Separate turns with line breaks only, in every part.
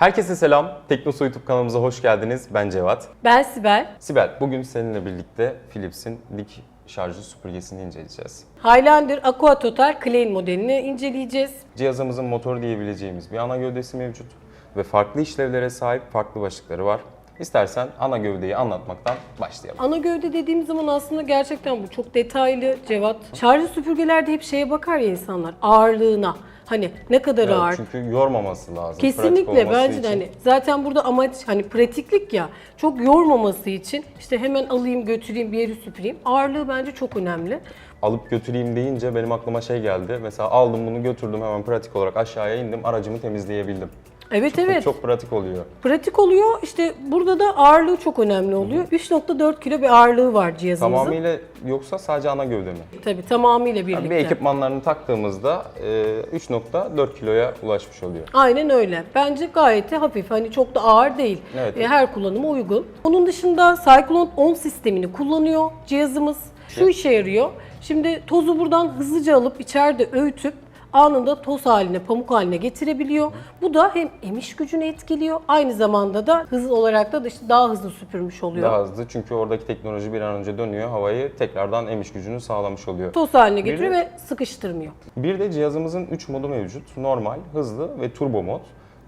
Herkese selam. Teknosu YouTube kanalımıza hoş geldiniz. Ben Cevat.
Ben Sibel.
Sibel, bugün seninle birlikte Philips'in dik şarjlı süpürgesini inceleyeceğiz.
Highlander Aqua Total Clean modelini inceleyeceğiz.
Cihazımızın motor diyebileceğimiz bir ana gövdesi mevcut ve farklı işlevlere sahip farklı başlıkları var. İstersen ana gövdeyi anlatmaktan başlayalım.
Ana gövde dediğim zaman aslında gerçekten bu çok detaylı Cevat. Şarjlı süpürgelerde hep şeye bakar ya insanlar ağırlığına. Hani ne kadar
Evet,
ağır.
çünkü yormaması lazım.
Kesinlikle bence de
için.
hani zaten burada amaç hani pratiklik ya çok yormaması için işte hemen alayım götüreyim bir yeri süpüreyim. Ağırlığı bence çok önemli.
Alıp götüreyim deyince benim aklıma şey geldi. Mesela aldım bunu götürdüm hemen pratik olarak aşağıya indim aracımı temizleyebildim.
Evet evet.
Çok pratik oluyor.
Pratik oluyor. İşte burada da ağırlığı çok önemli oluyor. 3.4 kilo bir ağırlığı var cihazımızın.
Tamamıyla yoksa sadece ana gövde mi?
Tabii tamamıyla birlikte.
Bir ekipmanlarını taktığımızda e, 3.4 kiloya ulaşmış oluyor.
Aynen öyle. Bence gayet de hafif. Hani çok da ağır değil.
Evet.
E, Her kullanıma uygun. Onun dışında Cyclone 10 sistemini kullanıyor cihazımız. Şu işe yarıyor. Şimdi tozu buradan hızlıca alıp içeride öğütüp anında toz haline, pamuk haline getirebiliyor. Bu da hem emiş gücünü etkiliyor, aynı zamanda da hız olarak da işte daha hızlı süpürmüş oluyor.
Daha hızlı çünkü oradaki teknoloji bir an önce dönüyor. Havayı tekrardan emiş gücünü sağlamış oluyor.
Toz haline getiriyor ve sıkıştırmıyor.
Bir de cihazımızın 3 modu mevcut. Normal, hızlı ve turbo mod.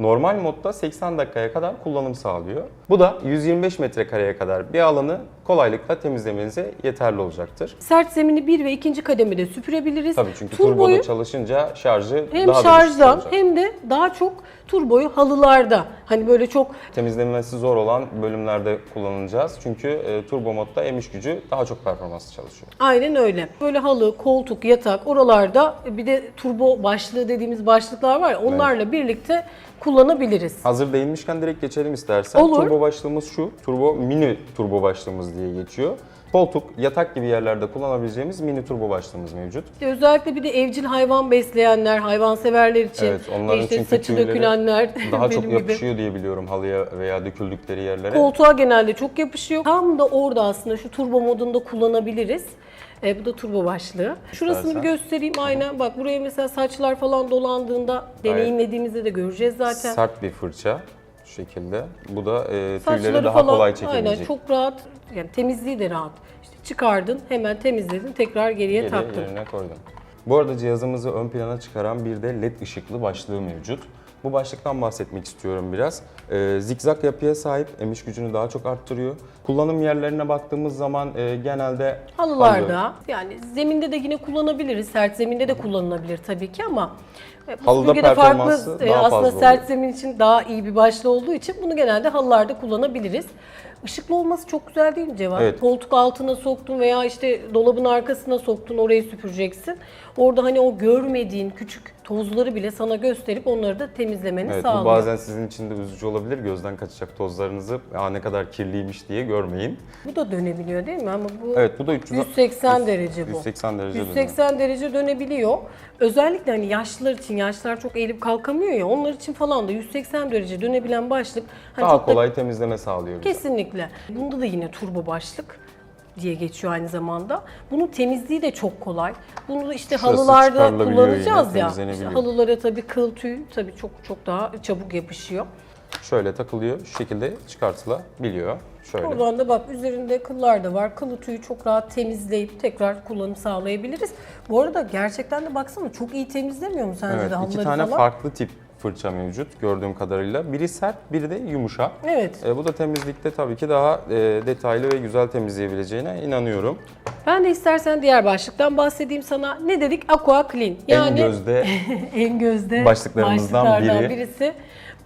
Normal modda 80 dakikaya kadar kullanım sağlıyor. Bu da 125 metrekareye kadar bir alanı kolaylıkla temizlemenize yeterli olacaktır.
Sert zemini 1 ve 2. kademede süpürebiliriz.
Tabii çünkü
Turboyu-
turboda çalışınca şarjı
Hem
daha da
şarjdan
olacak.
hem de daha çok turboyu halılarda. Hani böyle çok
Temizlenmesi zor olan bölümlerde kullanacağız. Çünkü e, turbo modda emiş gücü daha çok performanslı çalışıyor.
aynen öyle. Böyle halı, koltuk, yatak oralarda bir de turbo başlığı dediğimiz başlıklar var ya onlarla birlikte kullanabiliriz.
Hazır değinmişken direkt geçelim istersen.
Olur.
Turbo başlığımız şu. Turbo mini turbo başlığımız diye geçiyor. Koltuk, yatak gibi yerlerde kullanabileceğimiz mini turbo başlığımız mevcut.
İşte özellikle bir de evcil hayvan besleyenler, hayvanseverler için
Evet, onların
işte
çünkü
saçı
tüyleri
dökülenler
Daha çok
benim gibi.
yapışıyor diye biliyorum halıya veya döküldükleri yerlere.
Koltuğa genelde çok yapışıyor. Tam da orada aslında şu turbo modunda kullanabiliriz. E, bu da turbo başlığı. Şurasını bir göstereyim aynen. Bak buraya mesela saçlar falan dolandığında deneyimlediğimizde de göreceğiz zaten.
Sert bir fırça şu şekilde. Bu da e, tüyleri daha
falan
kolay çekebilecek.
aynen çok rahat. Yani temizliği de rahat. İşte çıkardın, hemen temizledin, tekrar geriye
Geri
taktın.
yerine koydum. Bu arada cihazımızı ön plana çıkaran bir de led ışıklı başlığı mevcut. Bu başlıktan bahsetmek istiyorum biraz. Ee, zikzak yapıya sahip, emiş gücünü daha çok arttırıyor. Kullanım yerlerine baktığımız zaman e, genelde
Halılarda yani zeminde de yine kullanabiliriz. Sert zeminde de kullanılabilir tabii ki ama e, bu
Halıda performansı
farklı e,
daha
aslında
fazla
sert
oluyor.
zemin için daha iyi bir başlı olduğu için bunu genelde halılarda kullanabiliriz. Işıklı olması çok güzel değil mi Cevat?
Evet.
Koltuk altına soktun veya işte dolabın arkasına soktun orayı süpüreceksin. Orada hani o görmediğin küçük tozları bile sana gösterip onları da temizlemeni
Evet, bu
sağlıyor.
bazen sizin için de üzücü olabilir. Gözden kaçacak tozlarınızı Aa, ne kadar kirliymiş diye görmeyin.
Bu da dönebiliyor değil mi? Ama bu
Evet bu da 300,
180 derece bu.
180 derece dönüyor.
180 derece dönebiliyor. Özellikle hani yaşlılar için, yaşlılar çok eğilip kalkamıyor ya, onlar için falan da 180 derece dönebilen başlık hani
Daha
çok da-
kolay temizleme sağlıyor bize.
Kesinlikle. Bunda da yine turbo başlık diye geçiyor aynı zamanda. Bunun temizliği de çok kolay. Bunu işte
Şurası
halılarda
çıkarılabiliyor
kullanacağız
yine,
ya. İşte
temizlenebiliyor.
halılara tabii kıl tüy tabii çok çok daha çabuk yapışıyor.
Şöyle takılıyor, şu şekilde çıkartılabiliyor. Şöyle.
Oradan da bak üzerinde kıllar da var. Kılı tüyü çok rahat temizleyip tekrar kullanım sağlayabiliriz. Bu arada gerçekten de baksana çok iyi temizlemiyor mu sence
Evet,
de
iki
halıları
tane
falan?
farklı tip fırça mevcut gördüğüm kadarıyla. Biri sert, biri de yumuşak.
Evet.
E, bu da temizlikte tabii ki daha e, detaylı ve güzel temizleyebileceğine inanıyorum.
Ben de istersen diğer başlıktan bahsedeyim sana. Ne dedik? Aqua Clean.
en gözde
en gözde
başlıklarımızdan
başlıklardan
biri.
birisi.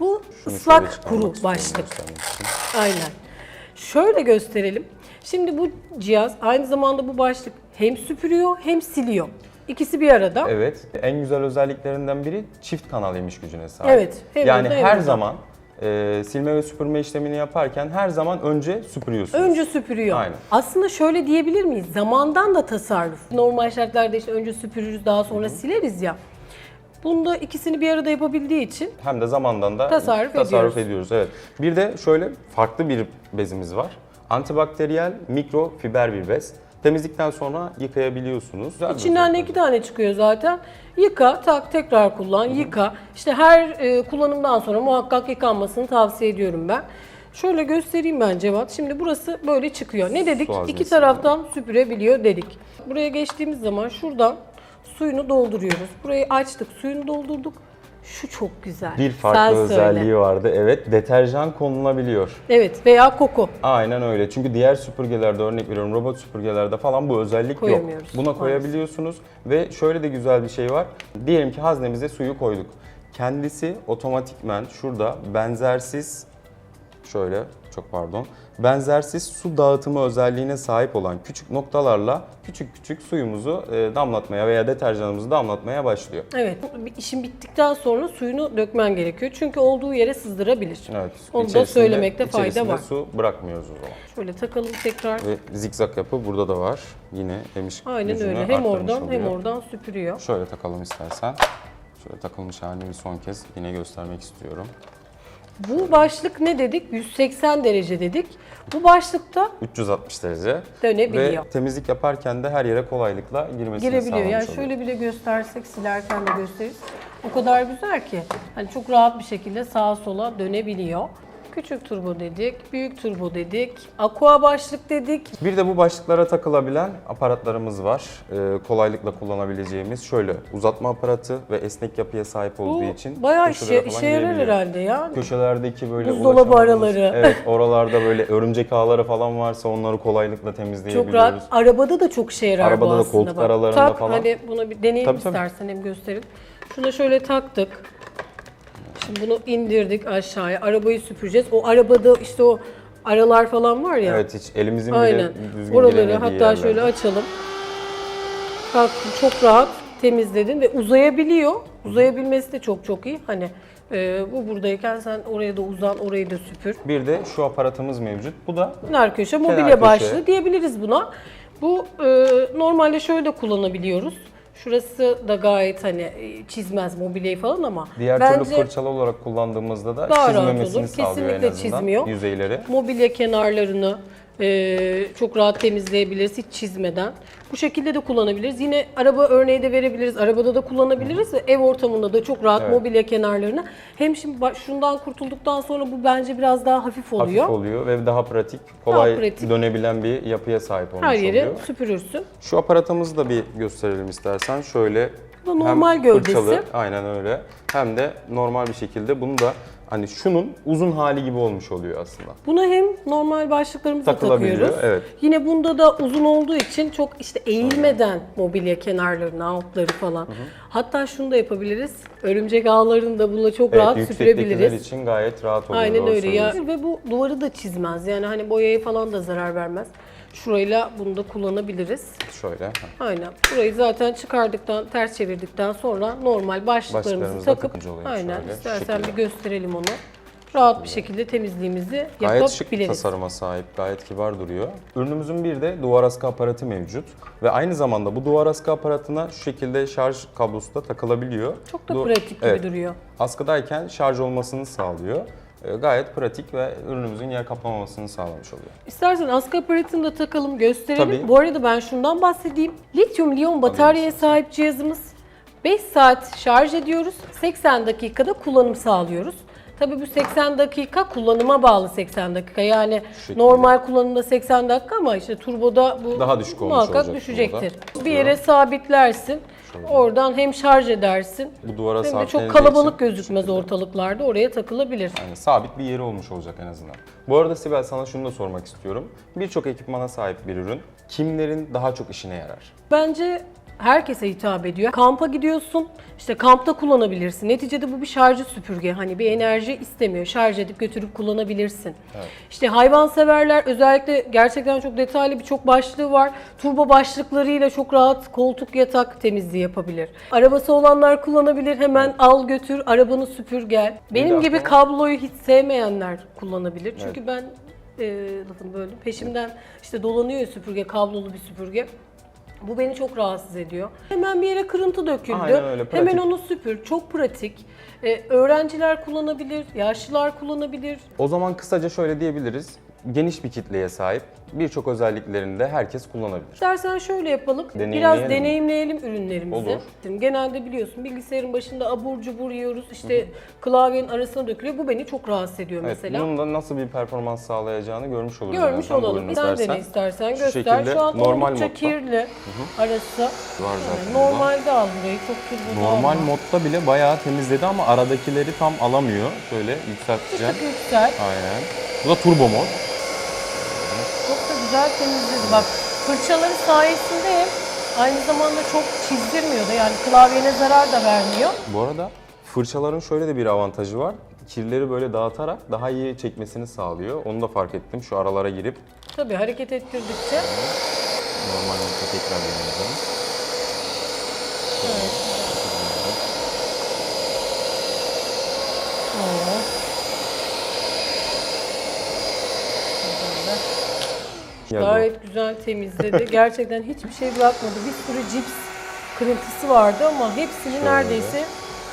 Bu
şunu
ıslak kuru başlık. Aynen. Şöyle gösterelim. Şimdi bu cihaz aynı zamanda bu başlık hem süpürüyor hem siliyor. İkisi bir arada.
Evet, en güzel özelliklerinden biri çift kanal emiş gücüne sahip.
Evet, hem
yani
hem
her
burada.
zaman e, silme ve süpürme işlemini yaparken her zaman önce süpürüyorsunuz.
Önce süpürüyor.
Aynen.
Aslında şöyle diyebilir miyiz? Zamandan da tasarruf. Normal şartlarda işte önce süpürürüz daha sonra sileriz ya. Bunda ikisini bir arada yapabildiği için
hem de zamandan da
Tasarruf
tasarruf
ediyoruz.
ediyoruz. Evet. Bir de şöyle farklı bir bezimiz var. Antibakteriyel mikrofiber bir bez. Temizlikten sonra yıkayabiliyorsunuz. Güzel bir
İçinden
özellik
iki tane çıkıyor zaten. Yıka, tak, tekrar kullan, yıka. İşte her e, kullanımdan sonra muhakkak yıkanmasını tavsiye ediyorum ben. Şöyle göstereyim ben Cevat. Şimdi burası böyle çıkıyor. Ne dedik?
Su haznesi
İki taraftan süpürebiliyor dedik. Buraya geçtiğimiz zaman şuradan suyunu dolduruyoruz. Burayı açtık, suyunu doldurduk. Şu çok güzel.
Bir farklı
Sen söyle.
özelliği vardı. Evet, deterjan konulabiliyor.
Evet veya koku.
Aynen öyle. Çünkü diğer süpürgelerde örnek veriyorum robot süpürgelerde falan bu özellik yok.
Koyamıyoruz,
Buna
maalesef.
koyabiliyorsunuz ve şöyle de güzel bir şey var. Diyelim ki haznemize suyu koyduk. Kendisi otomatikmen şurada benzersiz şöyle çok pardon benzersiz su dağıtımı özelliğine sahip olan küçük noktalarla küçük küçük suyumuzu e, damlatmaya veya deterjanımızı damlatmaya başlıyor.
Evet. işin bittikten sonra suyunu dökmen gerekiyor. Çünkü olduğu yere sızdırabilir.
Evet.
Onu da söylemekte fayda var.
su bırakmıyoruz o zaman.
Şöyle takalım tekrar.
Ve zikzak yapı burada da var. Yine emiş
Aynen öyle. Hem oradan hem
oluyor.
oradan süpürüyor.
Şöyle takalım istersen. Şöyle takılmış halini bir son kez yine göstermek istiyorum.
Bu başlık ne dedik? 180 derece dedik. Bu başlıkta
360 derece.
Dönebiliyor.
Ve temizlik yaparken de her yere kolaylıkla girmesini
girebiliyor. Yani
oluyor.
şöyle bile göstersek silerken de gösteririz. O kadar güzel ki hani çok rahat bir şekilde sağa sola dönebiliyor. Küçük turbo dedik, büyük turbo dedik, aqua başlık dedik.
Bir de bu başlıklara takılabilen aparatlarımız var. Ee, kolaylıkla kullanabileceğimiz şöyle uzatma aparatı ve esnek yapıya sahip olduğu
Bu
için
bayağı
köşelere
işe,
falan
işe yarar
girebiliyor.
herhalde ya.
Köşelerdeki böyle
Buzdolabı
ulaşamadığımız-
araları.
Evet oralarda böyle örümcek ağları falan varsa onları kolaylıkla
Çok
temizleyebiliyoruz.
rahat. Arabada da çok işe yarar
Arabada
bu
da
aslında.
koltuk
bak.
aralarında
tak,
falan.
Hadi buna bir deneyelim
Tabii, tabii.
istersen hem gösterin. Şuna şöyle taktık. Şimdi bunu indirdik aşağıya. Arabayı süpüreceğiz. O arabada işte o aralar falan var ya.
Evet hiç elimizin bile
Aynen.
düzgün
Oraları hatta
yerler.
şöyle açalım. Kalktım çok rahat temizledin ve uzayabiliyor. Uzayabilmesi de çok çok iyi. Hani e, bu buradayken sen oraya da uzan, orayı da süpür.
Bir de şu aparatımız mevcut. Bu da
Kenar köşe mobilya
köşe.
başlığı diyebiliriz buna. Bu e, normalde şöyle de kullanabiliyoruz. Şurası da gayet hani e, çizmez mobilyayı falan ama
diğer
bence
türlü fırçalı olarak kullandığımızda da
Daha rahat
çizmemesini
olur.
sağlıyor en
Kesinlikle
azından
çizmiyor.
yüzeyleri.
mobilya kenarlarını e, çok rahat temizleyebiliriz hiç çizmeden. Bu şekilde de kullanabiliriz. Yine araba örneği de verebiliriz. Arabada da kullanabiliriz ve ev ortamında da çok rahat
Evet.
mobilya kenarlarını. Hem şimdi bak- şundan kurtulduktan sonra bu bence biraz daha hafif oluyor.
Hafif oluyor ve daha pratik, kolay
pratik.
dönebilen bir yapıya sahip olmuş
Her yeri
oluyor.
süpürürsün.
Şu aparatımızı da bir gösterelim istersen. Şöyle
Bu da normal gövdesi.
fırçalı, aynen öyle. Hem de normal bir şekilde bunu da hani şunun uzun hali gibi olmuş oluyor aslında.
Buna hem normal başlıklarımızı takıyoruz.
evet.
Yine bunda da uzun olduğu için çok işte eğilmeden mobilya kenarlarını, altları falan. Hatta şunu da yapabiliriz. Örümcek ağlarını da bununla çok
Evet,
rahat süpürebiliriz.
için gayet rahat oluyor.
Aynen öyle ya. Ve bu duvarı da çizmez. Yani hani boyaya falan da zarar vermez. Şurayla bunu da kullanabiliriz.
Şöyle.
Aynen. Burayı zaten çıkardıktan, ters çevirdikten sonra normal başlıklarımızı takıp aynen
şöyle,
istersen bir gösterelim onu. Rahat bir şekilde temizliğimizi
Gayet şık bir
yapabiliriz.
tasarıma sahip, gayet kibar duruyor. Ürünümüzün bir de duvar askı aparatı mevcut. Ve aynı zamanda bu duvar askı aparatına şu şekilde şarj kablosu da takılabiliyor.
Çok da
Du-
pratik gibi
Evet,
duruyor.
Askıdayken şarj olmasını sağlıyor. Ee, Gayet pratik ve ürünümüzün yer kaplamamasını sağlamış oluyor.
İstersen askı aparatını da takalım, gösterelim.
Tabii.
Bu arada ben şundan bahsedeyim. Lityum liyon bataryaya sahip cihazımız. 5 saat şarj ediyoruz. 80 dakikada kullanım sağlıyoruz. Tabii bu 80 dakika kullanıma bağlı 80 dakika. Yani
şekilde.
normal kullanımda 80 dakika ama işte turboda bu
Daha düşük olmuş
muhakkak düşecektir.
turboda.
Bir yere sabitlersin. Oradan hem şarj edersin.
Bu duvara
Hem de çok kalabalık gözükmez ortalıklarda. Oraya takılabilir.
Yani sabit bir yeri olmuş olacak en azından. Bu arada Sibel sana şunu da sormak istiyorum. Birçok ekipmana sahip bir ürün. Kimlerin daha çok işine yarar?
Bence herkese hitap ediyor. Kampa gidiyorsun, işte kampta kullanabilirsin. Neticede bu bir şarjı süpürge. Hani bir enerji istemiyor. Şarj edip götürüp kullanabilirsin. İşte hayvanseverler özellikle gerçekten çok detaylı birçok başlığı var. Turbo başlıklarıyla çok rahat koltuk yatak temizliği yapabilir. Arabası olanlar kullanabilir. Hemen al götür, arabanı süpür gel. Benim gibi kabloyu hiç sevmeyenler kullanabilir. Çünkü ben e, lafını böldüm. Peşimden işte dolanıyor süpürge, kablolu bir süpürge. Bu beni çok rahatsız ediyor. Hemen bir yere kırıntı döküldü.
Aynen öyle, pratik.
Hemen onu süpür. Çok pratik. Ee, öğrenciler kullanabilir, yaşlılar kullanabilir.
O zaman kısaca şöyle diyebiliriz. Geniş bir kitleye sahip. Birçok özelliklerini de herkes kullanabilir.
İstersen şöyle yapalım.
Deneyimleyelim
Biraz
mi?
deneyimleyelim ürünlerimizi.
Olur.
Genelde biliyorsun bilgisayarın başında abur cubur yiyoruz. işte klavyenin arasına dökülüyor. Bu beni çok rahatsız ediyor
Evet,
mesela.
bunun da nasıl bir performans sağlayacağını görmüş oluruz.
Görmüş
birazdan bu
olalım.
ürünü
Sen
istersen.
dene istersen
Şu
göster.
şekilde
Şu an
normal
oldukça
modda.
kirli arası.
Var zaten burada.
normalde al burayı çok kirli
Normal modda bile bayağı temizledi ama aradakileri tam alamıyor. Şöyle yükselteceğim.
Tık yüksel.
Aynen. Bu da turbo mod.
Güzel temizledi. Bak fırçaları sayesinde hem aynı zamanda çok çizdirmiyor da yani klavyene zarar da vermiyor.
Bu arada fırçaların şöyle de bir avantajı var. Kirleri böyle dağıtarak daha iyi çekmesini sağlıyor. Onu da fark ettim şu aralara girip
Tabii hareket ettirdikçe.
normal tekrar deneyeceğim.
Evet. Oo. Böyle.
Geldi.
Gayet güzel temizledi. Gerçekten hiçbir şey bırakmadı. Bir sürü cips kırıntısı vardı ama hepsini
Şöyle.
neredeyse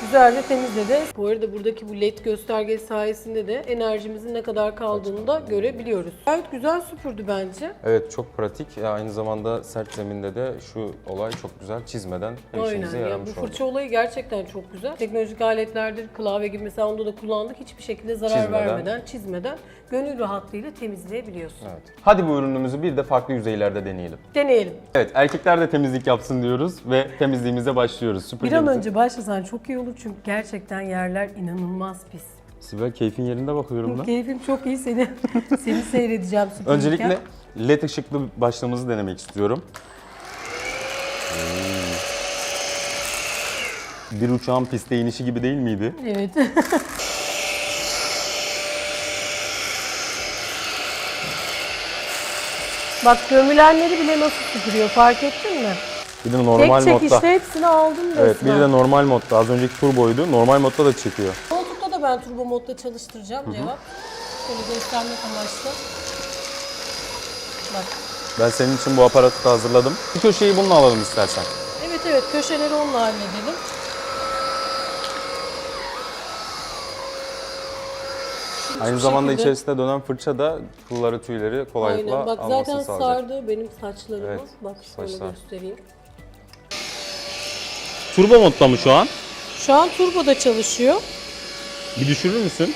güzelce temizledi. Bu arada buradaki bu led gösterge sayesinde de enerjimizin ne kadar kaldığını da görebiliyoruz. Gayet güzel süpürdü bence.
Evet çok pratik. Ya Aynı zamanda sert zeminde de şu olay çok güzel çizmeden
Aynen.
işimize
Ya,
yaramış
bu
oldu.
fırça olayı gerçekten çok güzel. Teknolojik aletlerdir, klavye gibi mesela onda da kullandık. Hiçbir şekilde zarar
Çizmeden.
vermeden, çizmeden gönül rahatlığıyla temizleyebiliyorsun.
Evet. Hadi bu ürünümüzü bir de farklı yüzeylerde deneyelim.
Deneyelim.
Evet erkekler de temizlik yapsın diyoruz ve temizliğimize başlıyoruz.
Bir an
Süpürgemizi.
önce başlasan çok iyi olur çünkü gerçekten yerler inanılmaz pis.
Sibel keyfin yerinde bakıyorum da.
Keyfim çok iyi seni seni seyredeceğim süpürürken.
Öncelikle led ışıklı başlığımızı denemek istiyorum. Hmm. Bir uçağın piste inişi gibi değil miydi?
Evet. Bak gömülenleri bile nasıl süpürüyor fark ettin mi?
Bir de normal
Tek
modda.
çekişte hepsini aldım resmen.
Evet, bir de normal modda. Az önceki turboydu. Normal modda da çekiyor.
Koltukta da ben turbo modda çalıştıracağım cevap. Şöyle göstermek amaçlı. Bak.
Ben senin için bu aparatı da hazırladım. Bir köşeyi bununla alalım istersen.
Evet evet köşeleri onunla halledelim.
Aynı zamanda
şekilde.
içerisinde dönen fırça da kılları, tüyleri kolaylıkla
Aynen. Bak
almasını
zaten
sağlayacak.
sardı benim saçlarımı.
Evet,
Bak şöyle
saçlar.
göstereyim.
Turbo modda mı şu an?
Şu an turboda çalışıyor.
Bir düşürür müsün?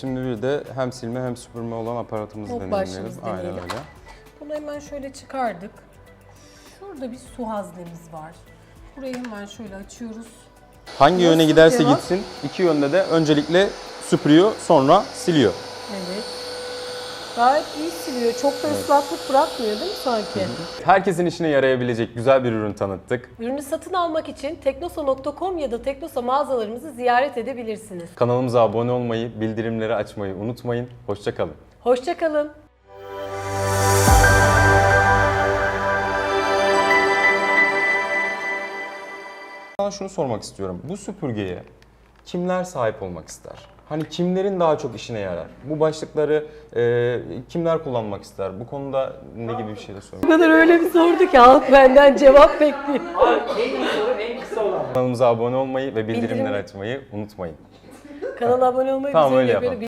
Şimdi bir de hem silme hem süpürme olan aparatımızı
Hop
deneyimleyelim.
başımızı
Aynen
deneyelim.
öyle.
Bunu hemen şöyle çıkardık. Şurada bir su haznemiz var. Burayı hemen şöyle açıyoruz.
Hangi
Nasıl
yöne giderse
cevap?
gitsin iki yönde de öncelikle süpürüyor sonra siliyor.
Evet. Gayet iyi siliyor. Çok da ıslaklık bırakmıyor değil mi sanki?
Herkesin işine yarayabilecek güzel bir ürün tanıttık.
Ürünü satın almak için teknosa.com ya da Teknosa mağazalarımızı ziyaret edebilirsiniz.
Kanalımıza abone olmayı, bildirimleri açmayı unutmayın. Hoşçakalın.
Hoşçakalın.
Sana şunu sormak istiyorum. Bu süpürgeye kimler sahip olmak ister? Hani kimlerin daha çok işine yarar? Bu başlıkları e, kimler kullanmak ister? Bu konuda ne gibi bir şey de söylemek
kadar öyle bir sordu ki halk benden cevap bekliyor.
En iyi soru en kısa olan.
Kanalımıza abone olmayı ve bildirimleri
Bildirim-
açmayı unutmayın.
Kanala abone olmayı
Tamam,
bize
öyle yapalım.